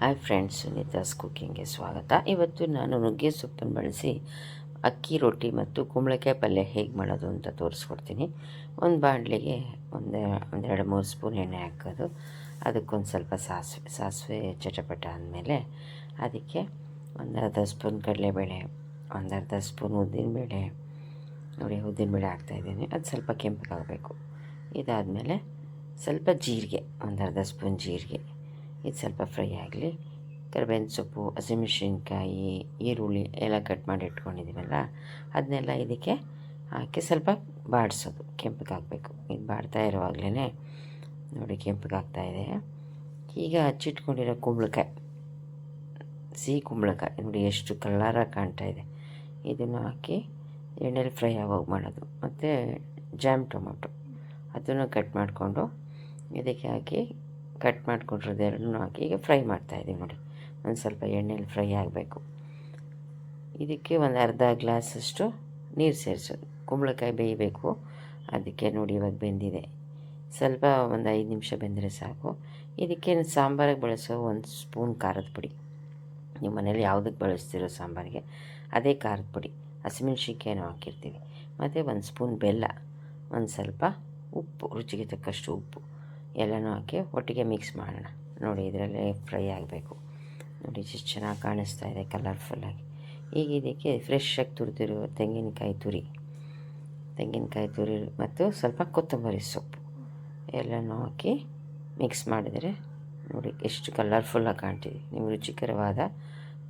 Hi friends ಸುನೀತಾಸ್ ಕುಕ್ಕಿಂಗ್ಗೆ ಸ್ವಾಗತ. ಇವತ್ತು ನಾನು ನುಗ್ಗೆ ಸೊಪ್ಪನ್ನು ಬಳಸಿ ಅಕ್ಕಿ ರೊಟ್ಟಿ ಮತ್ತು ಕುಂಬಳಕಾಯಿ ಪಲ್ಯ ಹೇಗೆ ಮಾಡೋದು ಅಂತ ತೋರಿಸ್ಕೊಡ್ತೀನಿ. ಒಂದು ಬಾಣಲಿಗೆ ಒಂದು, ಒಂದೆರಡು ಮೂರು ಸ್ಪೂನ್ ಎಣ್ಣೆ ಹಾಕೋದು. ಅದಕ್ಕೊಂದು ಸ್ವಲ್ಪ ಸಾಸಿವೆ ಸಾಸಿವೆ ಚಟಪಟ ಆದಮೇಲೆ ಅದಕ್ಕೆ ಒಂದರ್ಧ ಸ್ಪೂನ್ ಕಡಲೆಬೇಳೆ, ಒಂದು ಅರ್ಧ ಸ್ಪೂನ್ ಉದ್ದಿನಬೇಳೆ ನೋಡಿ ಉದ್ದಿನಬೇಳೆ ಹಾಕ್ತಾಯಿದ್ದೀನಿ ಅದು ಸ್ವಲ್ಪ ಕೆಂಪಗಾಗಬೇಕು. ಇದಾದಮೇಲೆ ಸ್ವಲ್ಪ ಜೀರಿಗೆ, ಒಂದು ಅರ್ಧ ಸ್ಪೂನ್ ಜೀರಿಗೆ. ಇದು ಸ್ವಲ್ಪ ಫ್ರೈ ಆಗಲಿ. ಕರಿಬೇವಿನ ಸೊಪ್ಪು ಹಸಿಮೆಣಸಿನ್ಕಾಯಿ ಈರುಳ್ಳಿ ಎಲ್ಲ ಕಟ್ ಮಾಡಿ ಇಟ್ಕೊಂಡಿದ್ದೀವಲ್ಲ ಅದನ್ನೆಲ್ಲ ಇದಕ್ಕೆ ಹಾಕಿ ಸ್ವಲ್ಪ ಬಾಡಿಸೋದು. ಕೆಂಪಗಾಗಬೇಕು ಇದು ಬಾಡ್ತಾ ಇರುವಾಗಲೇ ನೋಡಿ ಕೆಂಪಗಾಗ್ತಾಯಿದೆ ಈಗ ಹಚ್ಚಿಟ್ಕೊಂಡಿರೋ ಕುಂಬಳಕಾಯಿ, ಸಿಹಿ ಕುಂಬಳಕಾಯಿ, ನೋಡಿ ಎಷ್ಟು ಕಲರಾಗಿ ಕಾಣ್ತಾ ಇದೆ. ಇದನ್ನು ಹಾಕಿ ಎಣ್ಣೆಲಿ ಫ್ರೈ ಆಗೋಗಿ ಮಾಡೋದು. ಮತ್ತು ಜಾಮ್ ಟೊಮೊಟೊ, ಅದನ್ನು ಕಟ್ ಮಾಡಿಕೊಂಡು ಇದಕ್ಕೆ ಹಾಕಿ ಕಟ್ ಮಾಡಿಕೊಂಡಿರೋದು ಎರಡನ್ನೂ ಹಾಕಿ ಈಗ ಫ್ರೈ ಮಾಡ್ತಾಯಿದ್ದೀವಿ ನೋಡಿ. ಒಂದು ಸ್ವಲ್ಪ ಎಣ್ಣೆಲಿ ಫ್ರೈ ಆಗಬೇಕು. ಇದಕ್ಕೆ ಒಂದು ಅರ್ಧ ಗ್ಲಾಸಷ್ಟು ನೀರು ಸೇರಿಸೋದು. ಕುಂಬಳಕಾಯಿ ಬೇಯಬೇಕು. ಅದಕ್ಕೆ ನೋಡಿ ಇವಾಗ ಬೆಂದಿದೆ. ಸ್ವಲ್ಪ ಒಂದು ಐದು ನಿಮಿಷ ಬೆಂದರೆ ಸಾಕು. ಇದಕ್ಕೆ ಸಾಂಬಾರಿಗೆ ಬಳಸೋ ಒಂದು ಸ್ಪೂನ್ ಖಾರದ ಪುಡಿ. ನಿಮ್ಮ ಮನೇಲಿ ಯಾವುದಕ್ಕೆ ಬಳಸ್ತಿರೋ ಸಾಂಬಾರಿಗೆ ಅದೇ ಖಾರದ ಪುಡಿ. ಹಸಿಮೆಣ್ಸಿನ್ಕಾಯಿನೂ ಹಾಕಿರ್ತೀವಿ. ಮತ್ತು ಒಂದು ಸ್ಪೂನ್ ಬೆಲ್ಲ. ಒಂದು ಸ್ವಲ್ಪ ಉಪ್ಪು, ರುಚಿಗೆ ತಕ್ಕಷ್ಟು ಉಪ್ಪು. ಎಲ್ಲನೂ ಹಾಕಿ ಒಟ್ಟಿಗೆ ಮಿಕ್ಸ್ ಮಾಡೋಣ. ನೋಡಿ ಇದರಲ್ಲೇ ಫ್ರೈ ಆಗಬೇಕು. ನೋಡಿ ಎಷ್ಟು ಚೆನ್ನಾಗಿ ಕಾಣಿಸ್ತಾ ಇದೆ ಕಲರ್ಫುಲ್ಲಾಗಿ ಈಗ ಇದಕ್ಕೆ ಫ್ರೆಶ್ಶಾಗಿ ತುರಿದಿರುವ ತೆಂಗಿನಕಾಯಿ ತುರಿ. ತೆಂಗಿನಕಾಯಿ ತುರಿ ಮತ್ತು ಸ್ವಲ್ಪ ಕೊತ್ತಂಬರಿ ಸೊಪ್ಪು. ಎಲ್ಲನೂ ಹಾಕಿ ಮಿಕ್ಸ್ ಮಾಡಿದರೆ ನೋಡಿ ಎಷ್ಟು ಕಲರ್ಫುಲ್ಲಾಗಿ ಕಾಣ್ತಿದೆ. ನಿಮ್ಗೆ ರುಚಿಕರವಾದ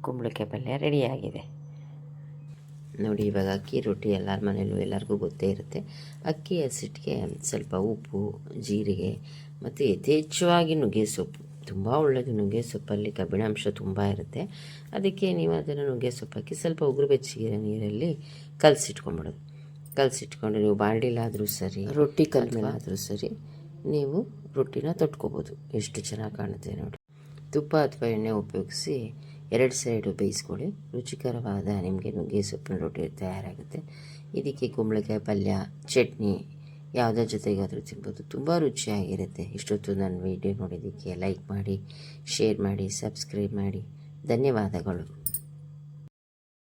ಕುಂಬಳಕಾಯಿ ಪಲ್ಯ ರೆಡಿಯಾಗಿದೆ ನೋಡಿ ಇವಾಗ ಅಕ್ಕಿ ರೊಟ್ಟಿ ಎಲ್ಲರ ಮನೇಲೂ ಎಲ್ಲರಿಗೂ ಗೊತ್ತೇ ಇರುತ್ತೆ. ಅಕ್ಕಿ ಹಸಿಟ್ಟಿಗೆ ಸ್ವಲ್ಪ ಉಪ್ಪು ಜೀರಿಗೆ ಮತ್ತು ಯಥೇಚ್ಛವಾಗಿ ನುಗ್ಗೆ ಸೊಪ್ಪು. ತುಂಬ ಒಳ್ಳೆಯದು ನುಗ್ಗೆ ಸೊಪ್ಪಲ್ಲಿ ಕಬ್ಬಿಣಾಂಶ ತುಂಬ ಇರುತ್ತೆ. ಅದಕ್ಕೆ ನೀವು ಅದನ್ನು ನುಗ್ಗೆ ಸೊಪ್ಪು ಹಾಕಿ ಸ್ವಲ್ಪ ಉಗುರು ಬೆಚ್ಚಗಿರೋ ನೀರಲ್ಲಿ ಕಲಸಿಟ್ಕೊಂಬಿಡೋದು. ಕಲಸಿಟ್ಕೊಂಡು ನೀವು ಬಾಂಡಿಲಾದರೂ ಸರಿ ರೊಟ್ಟಿ ಕಲ್ಮೇಲಾದರೂ ಸರಿ ನೀವು ರೊಟ್ಟಿನ ತೊಟ್ಕೋಬೋದು. ಎಷ್ಟು ಚೆನ್ನಾಗಿ ಕಾಣುತ್ತೆ ನೋಡಿ. ತುಪ್ಪ ಅಥವಾ ಎಣ್ಣೆ ಉಪಯೋಗಿಸಿ ಎರಡು ಸೈಡು ಬೇಯಿಸ್ಕೊಳ್ಳಿ. ರುಚಿಕರವಾದ ನಿಮಗೆ ನುಗ್ಗೆ ಸೊಪ್ಪಿನ ರೊಟ್ಟಿ ತಯಾರಾಗುತ್ತೆ. ಇದಕ್ಕೆ ಕುಂಬಳಕಾಯಿ, ಪಲ್ಯ, ಚಟ್ನಿ ಯಾವುದ್ರ ಜೊತೆಗಾದರೂ ತಿನ್ಬೋದು. ತುಂಬ ರುಚಿಯಾಗಿರುತ್ತೆ. ಇಷ್ಟೊತ್ತು ನನ್ನ ವಿಡಿಯೋ ನೋಡಿದ್ದಕ್ಕೆ ಲೈಕ್ ಮಾಡಿ ಶೇರ್ ಮಾಡಿ ಸಬ್ಸ್ಕ್ರೈಬ್ ಮಾಡಿ. ಧನ್ಯವಾದಗಳು.